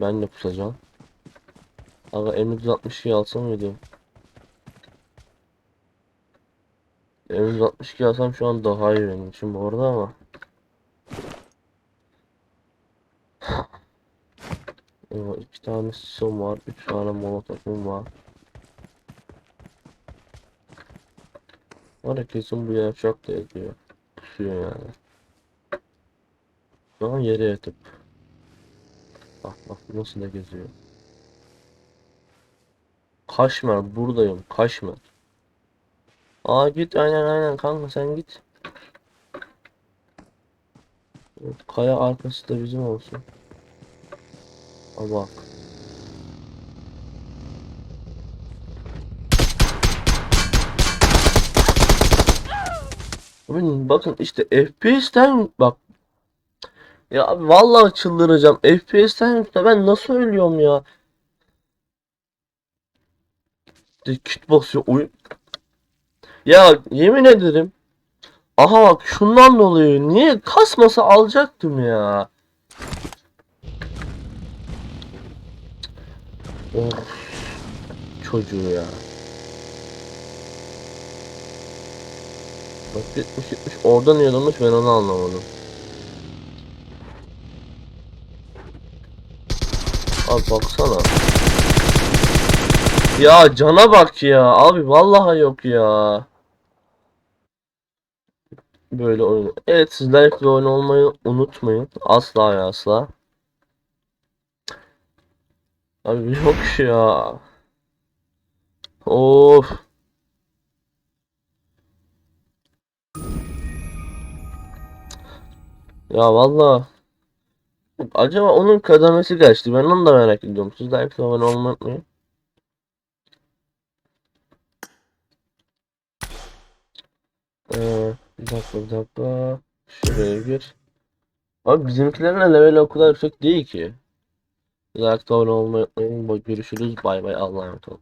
Ben de pusacağım. Aga M162 alsam mıydı? M162 alsam şu an daha iyi benim için bu arada ama. Eyvah, iki tane sisom var, üç tane molotofum var. Var kesin bu yavşak da ediyor. Pusuyor yani. Şu an yere yatıp. Bak bak nasıl da geziyor. Kaşmer buradayım Kaşmer. Aa git aynen aynen kanka sen git. Kaya arkası da bizim olsun. Aa bak. Bakın işte FPS'ten bak. Ya abi vallahi çıldıracağım. FPS'ten ben nasıl ölüyorum ya? Kit basıyor oyun. Ya yemin ederim. Aha bak şundan dolayı niye kasmasa alacaktım ya. Of. Çocuğu ya. Bak gitmiş gitmiş oradan yaramış ben onu anlamadım. Abi baksana. Ya cana bak ya abi vallahi yok ya. Böyle oyun. Evet sizler de oyun olmayı unutmayın. Asla ya asla. Abi yok ya. Of. Ya vallahi. Acaba onun kademesi kaçtı? Ben onu da merak ediyorum. Siz de abone olmayı unutmayın. Ee, bir dakika bir dakika. Şuraya gir. Abi bizimkilerin level o kadar yüksek değil ki. Siz de abone olmayı unutmayın. Görüşürüz. Bay bay. Allah'a emanet olun.